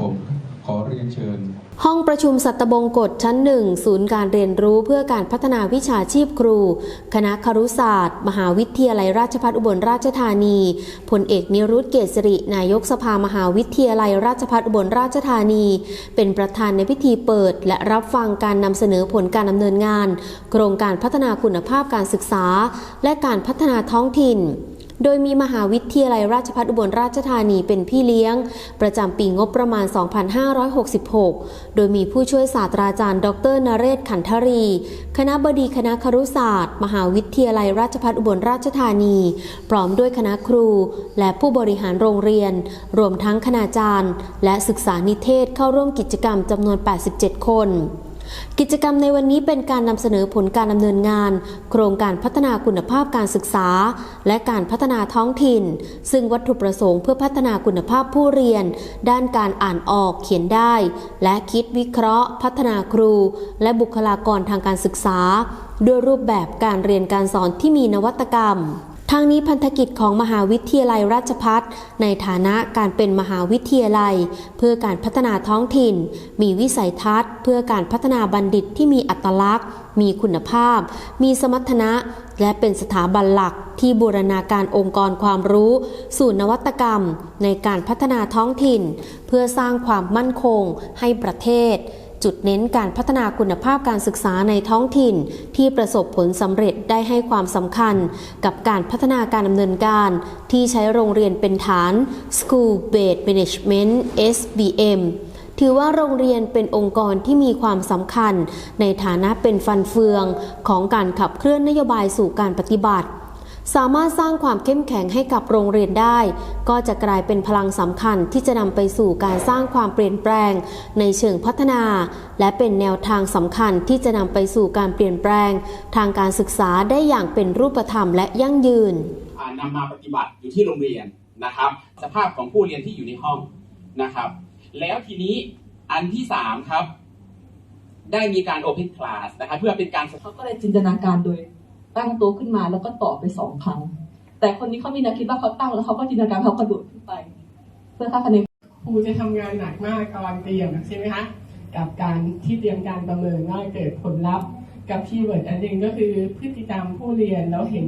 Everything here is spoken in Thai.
ผมขอเรียนเชิญ ห้องประชุมสัตบงกฎชั้นหนึ่งศูนย์การเรียนรู้เพื่อการพัฒนาวิชาชีพครู คณะครุศาสตร์ มหาวิทยาลัยราชภัฏอุบลราชธานีพลเอกนิรุตเกษริ นายกสภามหาวิทยาลัยราชภัฏอุบลราชธานี เป็นประธานในพิธีเปิด และรับฟังการนำเสนอผลการดำเนินงาน โครงการพัฒนาคุณภาพการศึกษา และการพัฒนาท้องถิ่น โดยมีมหาวิทยาลัยราชภัฏอุบลราชธานีเป็นพี่เลี้ยง ประจำปีงบประมาณ 2566 โดยมีผู้ช่วยศาสตราจารย์ ดรนเรศขันธรี คณะบดีคณะครุศาสตร์ มหาวิทยาลัยราชภัฏอุบลราชธานี พร้อมด้วยคณะครู และผู้บริหารโรงเรียน รวมทั้งคณาจารย์ และศึกษานิเทศเข้าร่วมกิจกรรมจำนวน 87 คน กิจกรรมในวันนี้เป็นการนำเสนอผลการดำเนินงาน โครงการพัฒนาคุณภาพการศึกษา และการพัฒนาท้องถิ่น ซึ่งวัตถุประสงค์เพื่อพัฒนาคุณภาพผู้เรียน ด้านการอ่านออกเขียนได้ และคิดวิเคราะห์ พัฒนาครู และบุคลากรทางการศึกษา ด้วยรูปแบบการเรียนการสอนที่มีนวัตกรรม ทางนี้พันธกิจของมหาวิทยาลัยราชพัฒในฐานะการเป็นมหาวิทยาลัย เพื่อการพัฒนาท้องถิ่น มีวิสัยทัศน์ เพื่อการพัฒนาบัณฑิตที่มีอัตลักษณ์ มีคุณภาพ มีสมรรถนะ และเป็นสถาบันหลักที่บูรณาการองค์กรความรู้ สู่นวัตกรรม ในการพัฒนาท้องถิ่น เพื่อสร้างความมั่นคงให้ประเทศ จุดเน้นการพัฒนาคุณภาพการศึกษาในท้องถิ่น ที่ประสบผลสำเร็จได้ให้ความสำคัญ กับการพัฒนาการดำเนินการ ที่ใช้โรงเรียนเป็นฐาน School Based Management SBM ถือว่าโรงเรียนเป็นองค์กรที่มีความสำคัญ ในฐานะเป็นฟันเฟืองของการขับเคลื่อนนโยบายสู่การปฏิบัติ สามารถสร้างความเข้มแข็งให้กับโรงเรียนได้ ก็จะกลายเป็นพลังสำคัญที่จะนำไปสู่การสร้างความเปลี่ยนแปลง ในเชิงพัฒนา และเป็นแนวทางสำคัญที่จะนำไปสู่การเปลี่ยนแปลง ทางการศึกษาได้อย่างเป็นรูปธรรมและยั่งยืนอ่านำมาปฏิบัติอยู่ที่โรงเรียนนะครับ สภาพของผู้เรียนที่อยู่ในห้องนะครับ แล้วทีนี้อันที่สามครับ ได้มีการ Open Class นะครับเพื่อเป็นการเขาก็เลยจินตนาการโดย ตั้งโต๊ะขึ้นมาแล้วก็ต่อไปสองครั้ง แต่คนนี้เขามีแนวคิดว่าเขาตั้งแล้วเขาก็จินตนาการเขากระโดดขึ้นไป เพื่อค่าคะแนนครูจะทำงานหนักมากตอนเตรียมใช่ไหมคะกับการที่เตรียมการประเมินว่าเกิดผลลัพธ์ กับคีย์เวิร์ดอันหนึ่งก็คือพฤติกรรมผู้เรียนแล้วเห็น